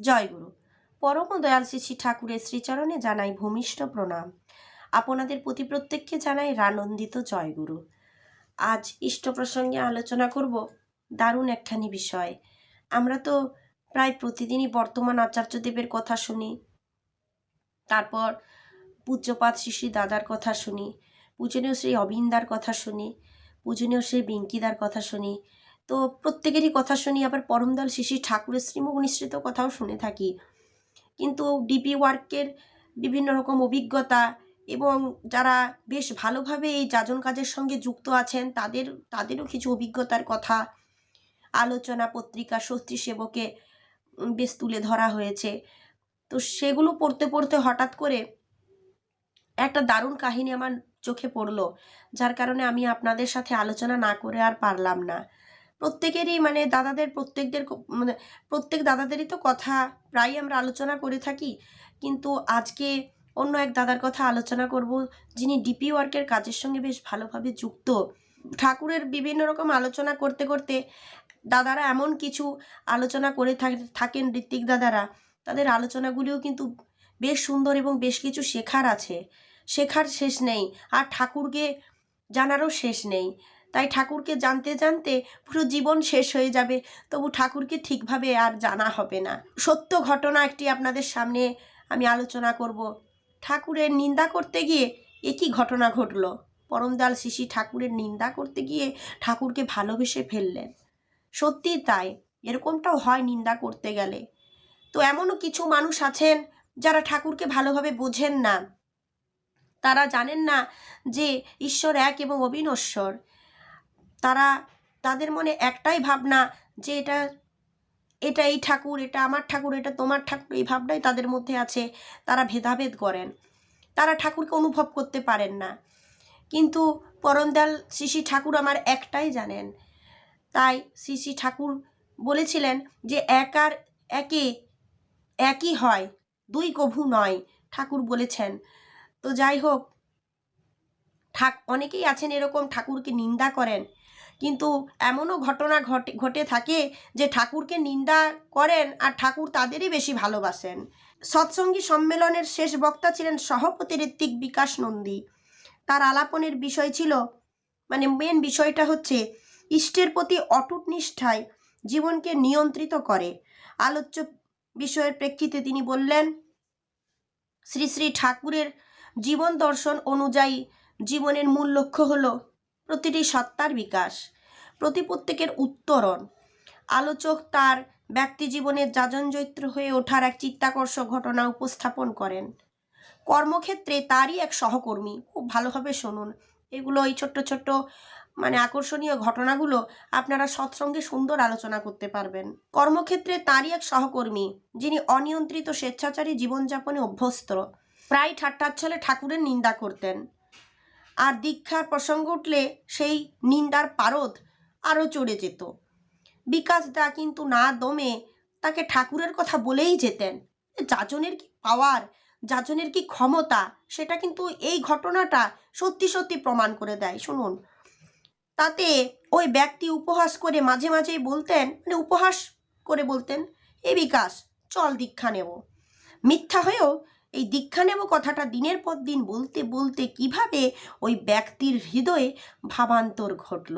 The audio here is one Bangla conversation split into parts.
জয়গুরু। পরম দয়াল শ্রী শ্রী ঠাকুরের শ্রীচরণে জানাই ভূমিষ্ঠ প্রণাম। আপনাদের প্রতি প্রত্যেককে জানাই রানন্দিত জয়গুরু। আজ ইষ্ট প্রসঙ্গে আলোচনা করব দারুণ একখানি বিষয়। আমরা তো প্রায় প্রতিদিনই বর্তমান আচার্যদেবের কথা শুনি, তারপর পূজ্যপাত শ্রী শ্রী দাদার কথা শুনি, পূজনীয় শ্রী অবিন্দার কথা শুনি, পূজনীয় শ্রী বিঙ্কিদার কথা শুনি তো প্রত্যেকেরই কথা শুনি, আবার পরমদল শিশি ঠাকুরের শ্রীমুখ কথাও শুনে থাকি। কিন্তু ডিপি ওয়ার্কের বিভিন্ন রকম অভিজ্ঞতা এবং যারা বেশ ভালোভাবে এই যাজন কাজের সঙ্গে যুক্ত আছেন, তাদের, তাদেরও কিছু অভিজ্ঞতার কথা, আলোচনা, পত্রিকা স্বস্তি সেবকে বেশ তুলে ধরা হয়েছে। তো সেগুলো পড়তে পড়তে হঠাৎ করে একটা দারুণ কাহিনী আমার চোখে পড়ল, যার কারণে আমি আপনাদের সাথে আলোচনা না করে আর পারলাম না। প্রত্যেকেরই মানে দাদাদের প্রত্যেকদের মানে প্রত্যেক দাদাদেরই তো কথা প্রায়ই আমরা আলোচনা করে থাকি। কিন্তু আজকে অন্য এক দাদার কথা আলোচনা করব, যিনি ডিপি ওয়ার্কের কাজের সঙ্গে বেশ ভালোভাবে যুক্ত। ঠাকুরের বিভিন্ন রকম আলোচনা করতে করতে দাদারা এমন কিছু আলোচনা করে থাকেন ঋত্বিক দাদারা। তাদের আলোচনাগুলিও কিন্তু বেশ সুন্দর এবং বেশ কিছু শেখার আছে। শেখার শেষ নেই, আর ঠাকুরকে জানারও শেষ নেই। তাই ঠাকুরকে জানতে জানতে পুরো জীবন শেষ হয়ে যাবে। তবু ঠাকুরকে ঠিকভাবে আর জানা হবে না। সত্য ঘটনা একটি আপনাদের সামনে আমি আলোচনা করব। ঠাকুরের নিন্দা করতে গিয়ে একই ঘটনা ঘটলো। পরমদাল শিশি ঠাকুরের নিন্দা করতে গিয়ে ঠাকুরকে ভালোবেসে ফেললেন। সত্যি তাই, এরকমটাও হয় নিন্দা করতে গেলে। তো এমনও কিছু মানুষ আছেন যারা ঠাকুরকে ভালোভাবে বোঝেন না। তারা জানেন না যে ঈশ্বর এক এবং অবিনশ্বর। তারা তাদের মনে একটাই ভাবনা যে এটা এটা এই ঠাকুর, এটা আমার ঠাকুর, এটা তোমার ঠাকুর, এই ভাবনাই তাদের মধ্যে আছে। তারা ভেদাভেদ করেন। তারা ঠাকুরকে অনুভব করতে পারেন না। কিন্তু পরমদাল শ্রী ঠাকুর আমার একটাই জানেন। তাই শ্রী শ্রী ঠাকুর বলেছিলেন যে এক আর একে একই হয়, দুই কভু নয়, ঠাকুর বলেছেন। তো যাই হোক ঠাক অনেকেই আছেন এরকম ঠাকুরকে নিন্দা করেন। কিন্তু এমনও ঘটনা ঘটে ঘটে থাকে যে ঠাকুরকে নিন্দা করেন আর ঠাকুর তাদেরই বেশি ভালোবাসেন। সৎসঙ্গী সম্মেলনের শেষ বক্তা ছিলেন সভাপতি ঋত্বিক বিকাশ নন্দী। তার আলাপনের বিষয় ছিল মানে মেন বিষয়টা হচ্ছে, ইষ্টের প্রতি অটুট নিষ্ঠায় জীবনকে নিয়ন্ত্রিত করে। আলোচ্য বিষয়ের প্রেক্ষিতে তিনি বললেন, শ্রী শ্রী ঠাকুরের জীবন দর্শন অনুযায়ী জীবনের মূল লক্ষ্য হলো প্রতিটি সত্তার বিকাশ, প্রতি প্রত্যেকের উত্তরণ। আলোচক তার ব্যক্তি জীবনের যাজনজৈত্র হয়ে ওঠার এক চিত্তাকর্ষক ঘটনা উপস্থাপন করেন। কর্মক্ষেত্রে তারই এক সহকর্মী। খুব ভালোভাবে শুনুন। এগুলো এই ছোট্ট ছোট্ট মানে আকর্ষণীয় ঘটনাগুলো আপনারা সৎসঙ্গে সুন্দর আলোচনা করতে পারবেন। কর্মক্ষেত্রে তারই এক সহকর্মী, যিনি অনিয়ন্ত্রিত স্বেচ্ছাচারী জীবনযাপনে অভ্যস্ত। প্রায় ঠাট্টাচ্ছলে ঠাকুরের নিন্দা করতেন। আর দীক্ষার প্রসঙ্গ উঠলে সেই নিন্দার পারদ আরও চড়ে যেত। বিকাশ দা কিন্তু না দমে তাকে ঠাকুরের কথা বলেই যেতেন। যাজনের কি পাওয়ার, যাজনের কি ক্ষমতা, সেটা কিন্তু এই ঘটনাটা সত্যি সত্যি প্রমাণ করে দেয়, শুনুন। তাতে ওই ব্যক্তি উপহাস করে মাঝে মাঝেই বলতেন মানে উপহাস করে বলতেন, এ বিকাশ, চল দীক্ষা নেব। মিথ্যা হয়েও এই দীক্ষা নেব কথাটা দিনের পর দিন বলতে বলতে কীভাবে ওই ব্যক্তির হৃদয়ে ভাবান্তর ঘটল?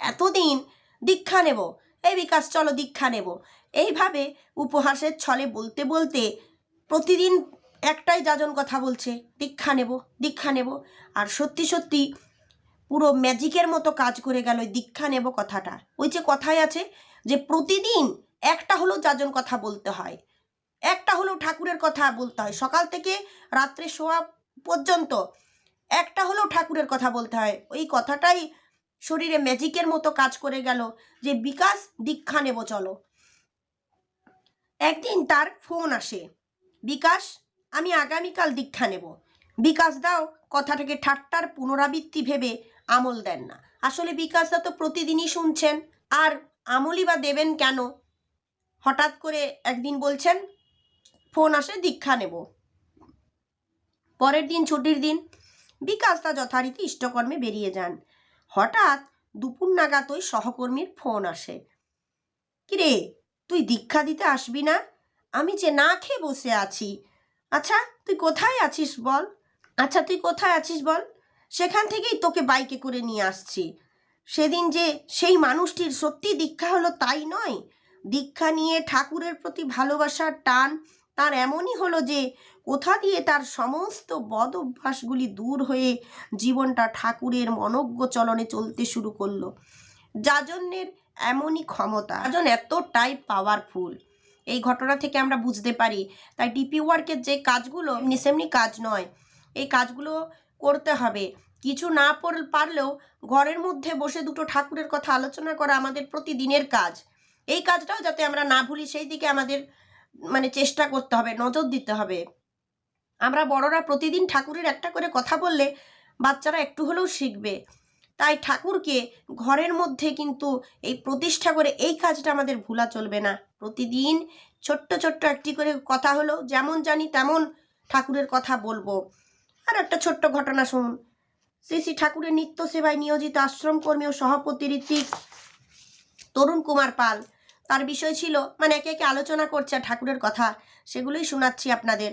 এতদিন দীক্ষা নেব, এই বিকাশ চলো দীক্ষা নেব। এইভাবে উপহাসের ছলে বলতে বলতে প্রতিদিন একটাই যাজন কথা বলছে, দীক্ষা নেব দীক্ষা নেব। আর সত্যি সত্যি পুরো ম্যাজিকের মতো কাজ করে গেল ওই দীক্ষা নেব কথাটা। ওই যে কথায় আছে যে প্রতিদিন একটা হলেও যাজন কথা বলতে হয়। একটা হলেও ঠাকুরের কথা বলতে হয়। সকাল থেকে রাত্রে শোয়া পর্যন্ত একটা হলেও ঠাকুরের কথা বলতে হয়। ওই কথাটাই শরীরে ম্যাজিকের মতো কাজ করে গেল যে, বিকাশ দীক্ষা নেব, চলো। একদিন তার ফোন আসে, বিকাশ, আমি আগামীকাল দীক্ষা নেব। বিকাশ দাও, কথাটাকে ঠাট্টার পুনরাবৃত্তি ভেবে আমল দেন না। আসলে বিকাশ দা তো প্রতিদিনই শুনছেন, আর আমলই বা দেবেন কেন? হঠাৎ করে একদিন বলছেন ফোন আসে, দীক্ষা নেব। পরের দিন, ছুটির দিন, বিকাশ দা যথারীতি ইষ্টকর্মে বেরিয়ে যান। হঠাৎ দুপুর নাগাদ ওই সহকর্মীর ফোন আসে। কিরে, তুই দীক্ষা দিতে আসবি না? আমি যে না খেয়ে বসে আছি। আচ্ছা তুই কোথায় আছিস বল? আচ্ছা তুই কোথায় আছিস বল? সেখান থেকেই তোকে বাইকে করে নিয়ে আসছি। সেদিন যে সেই মানুষটির সত্যি দীক্ষা হলো তাই নয়। দীক্ষা নিয়ে ঠাকুরের প্রতি ভালোবাসার টান তার এমনই হলো যে, কোথা দিয়ে তার সমস্ত বদ অভ্যাসগুলি দূর হয়ে জীবনটা ঠাকুরের মনজ্ঞ চলনে চলতে শুরু করল। যাজনের এমনই ক্ষমতা, যাজন এতটাই পাওয়ারফুল এই ঘটনা থেকে আমরা বুঝতে পারি, তাই ডিপি ওয়ার্কের যে কাজগুলো, এমনি সেমনি কাজ নয়। এই কাজগুলো করতে হবে। কিছু না পারলেও ঘরের মধ্যে বসে দুটো ঠাকুরের কথা আলোচনা করা আমাদের প্রতিদিনের কাজ। এই কাজটাও যাতে আমরা না ভুলি, সেই দিকে আমাদের মানে চেষ্টা করতে হবে, নজর দিতে হবে। আমরা বড়রা প্রতিদিন ঠাকুরের একটা করে কথা বললে বাচ্চারা একটু হলেও শিখবে। তাই ঠাকুরকে ঘরের মধ্যে কিন্তু এই প্রতিষ্ঠা করে এই কাজটা আমাদের ভুলা চলবে না। প্রতিদিন ছোট্ট ছোট্ট একটি করে কথা হলো, যেমন জানি তেমন ঠাকুরের কথা বলব। আর একটা ছোট্ট ঘটনা শুনুন। শ্রী শ্রী ঠাকুরের নিত্য সেবায় নিয়োজিত আশ্রম কর্মী ও সভাপতি ঋত্বিক, তরুণ কুমার পাল তার বিষয় ছিল মানে একে একে আলোচনা করছে ঠাকুরের কথা, সেগুলোই শোনাচ্ছি আপনাদের।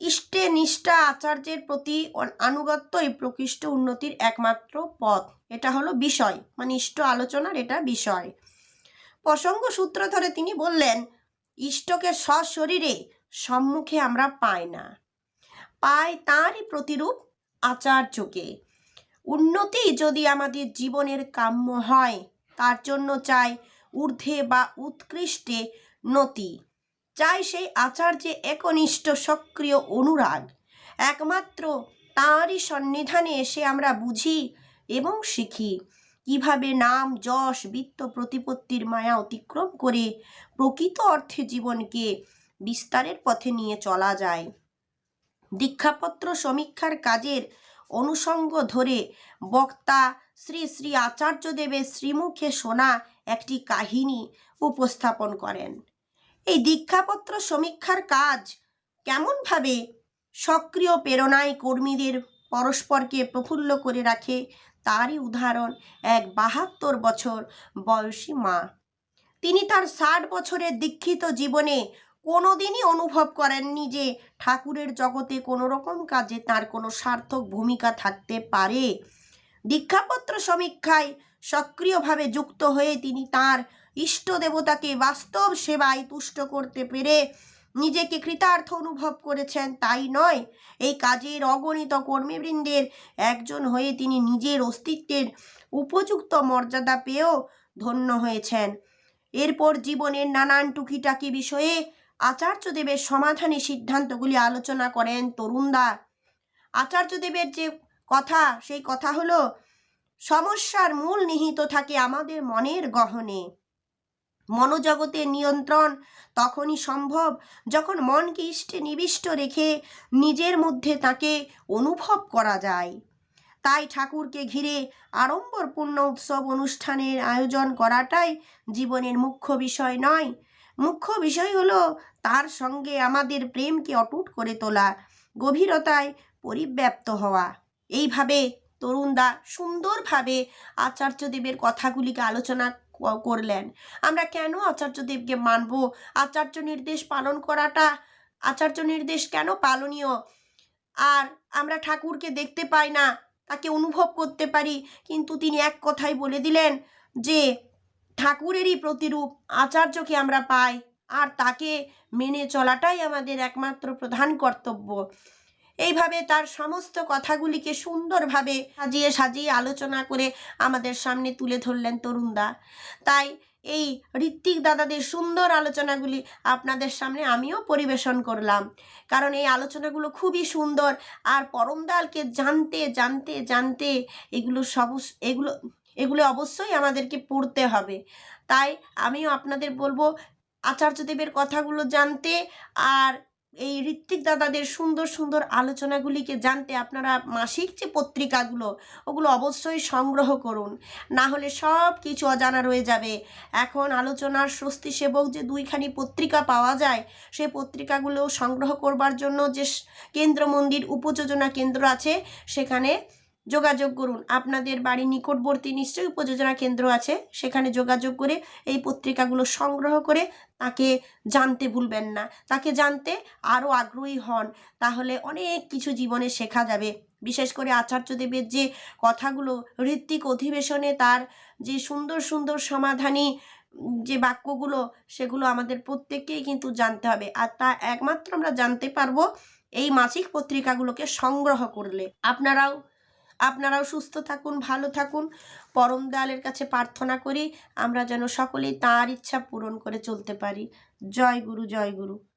ইষ্টে নিষ্ঠা আচার্যের প্রতি আনুগত্যই প্রকৃষ্ট উন্নতির একমাত্র পথ। এটা হলো বিষয় মানে ইষ্ট আলোচনার এটা বিষয়। প্রসঙ্গ সূত্র ধরে তিনি বললেন, ইষ্টকে সশরীরে সম্মুখে আমরা পাই না। পাই তারই প্রতিরূপ আচার্যকে। উন্নতি যদি আমাদের জীবনের কাম্য হয়, তার জন্য চাই ঊর্ধ্বে বা উৎকৃষ্টে নতি। চাই সেই আচার্যে একনিষ্ঠ সক্রিয় অনুরাগ। একমাত্র তাঁরই সন্নিধানে এসে আমরা বুঝি এবং শিখি কীভাবে নাম, যশ, বিত্ত প্রতিপত্তির মায়া অতিক্রম করে প্রকৃত অর্থে জীবনকে বিস্তারের পথে নিয়ে চলা যায়। দীক্ষাপত্র সমীক্ষার কাজের অনুষঙ্গ ধরে বক্তা শ্রী শ্রী আচার্যদেবের শ্রীমুখে শোনা একটি কাহিনী উপস্থাপন করেন। এই দীক্ষাপত্র সমীক্ষার কাজ কেমনভাবে সক্রিয় প্রেরণায় কর্মীদের পরস্পরকে প্রফুল্ল করে রাখে তারই উদাহরণ এক বাহাত্তর বছর বয়সী মা। তিনি তার ষাট বছরের দীক্ষিত জীবনে কোনোদিনই অনুভব করেননি যে ঠাকুরের জগতে কোনো রকম কাজে তার কোনো সার্থক ভূমিকা থাকতে পারে। দীক্ষাপত্র সমীক্ষায় সক্রিয়ভাবে যুক্ত হয়ে তিনি তার ইষ্ট দেবতাকে বাস্তব সেবায় তুষ্ট করতে পেরে নিজেকে কৃতার্থ অনুভব করেছেন। তাই নয়, এই কাজের অগণিত কর্মীবৃন্দের একজন হয়ে তিনি নিজের অস্তিত্বের উপযুক্ত মর্যাদা পেয়েও ধন্য হয়েছেন। এরপর জীবনের নানান টুকিটাকি বিষয়ে আচার্যদেবের সমাধানী সিদ্ধান্তগুলি আলোচনা করেন তরুণদা। আচার্যদেবের যে কথা, সেই কথা হলো সমস্যার মূল নিহিত থাকে আমাদের মনের গহনে। মনোজগতের নিয়ন্ত্রণ তখনই সম্ভব যখন মনকে ইষ্টে নিবিষ্ট রেখে নিজের মধ্যে তাকে অনুভব করা যায়। তাই ঠাকুরকে ঘিরে আড়ম্বরপূর্ণ উৎসব অনুষ্ঠানের আয়োজন করাটাই জীবনের মুখ্য বিষয় নয়। মুখ্য বিষয় হলো তার সঙ্গে আমাদের প্রেমকে অটুট করে তোলা, গভীরতায় পরিব্যাপ্ত হওয়া। এইভাবে তরুণদা সুন্দরভাবে আচার্যদেবের কথাগুলিকে আলোচনা করলেন। আমরা কেন আচার্যদেবকে মানব? আচার্য নির্দেশ পালন করাটা আচার্য নির্দেশ কেন পালনীয়? আর আমরা ঠাকুরকে দেখতে পাই না, তাকে অনুভব করতে পারি, কিন্তু তিনি এক কথাই বলে দিলেন যে, ঠাকুরেরই প্রতিরূপ আচার্যকে আমরা পাই, আর তাকে মেনে চলাটাই আমাদের একমাত্র প্রধান কর্তব্য। এইভাবে তার সমস্ত কথাগুলিকে সুন্দরভাবে সাজিয়ে সাজিয়ে আলোচনা করে আমাদের সামনে তুলে ধরলেন তরুণদা। তাই এই ঋত্বিক দাদাদের সুন্দর আলোচনাগুলি আপনাদের সামনে আমিও পরিবেশন করলাম। কারণ এই আলোচনাগুলো খুবই সুন্দর। আর পরমদালকে জানতে জানতে জানতে এগুলো সব এগুলো এগুলো অবশ্যই আমাদেরকে পড়তে হবে। তাই আমিও আপনাদের বলব আচার্যদেবের কথাগুলো জানতে আর এই ঋত্বিক দাদাদের সুন্দর সুন্দর আলোচনাগুলিকে জানতে আপনারা মাসিক যে পত্রিকাগুলো, ওগুলো অবশ্যই সংগ্রহ করুন। না হলে সব কিছু অজানা রয়ে যাবে। এখন আলোচনার স্বস্তি সেবক যে দুইখানি পত্রিকা পাওয়া যায় সেই পত্রিকাগুলো সংগ্রহ করবার জন্য যে কেন্দ্র মন্দির উপযোজনা কেন্দ্র আছে, সেখানে যোগাযোগ করুন। আপনাদের বাড়ি নিকটবর্তী নিশ্চয়ই উপযোজনা কেন্দ্র আছে। সেখানে যোগাযোগ করে এই পত্রিকাগুলো সংগ্রহ করে তাকে জানতে ভুলবেন না। তাকে জানতে আরও আগ্রহী হন। তাহলে অনেক কিছু জীবনে শেখা যাবে। বিশেষ করে আচার্যদেবের যে কথাগুলো, ঋত্বিক অধিবেশনে তার যে সুন্দর সুন্দর সমাধানী যে বাক্যগুলো, সেগুলো আমাদের প্রত্যেককেই কিন্তু জানতে হবে। আর তা একমাত্র আমরা জানতে পারব এই মাসিক পত্রিকাগুলোকে সংগ্রহ করলে। আপনারাও আপনারাও সুস্থ থাকুন, ভালো থাকুন। পরম দয়ালের কাছে প্রার্থনা করি, আমরা যেন সকলেই তার ইচ্ছা পূরণ করে চলতে পারি। জয় গুরু জয় গুরু।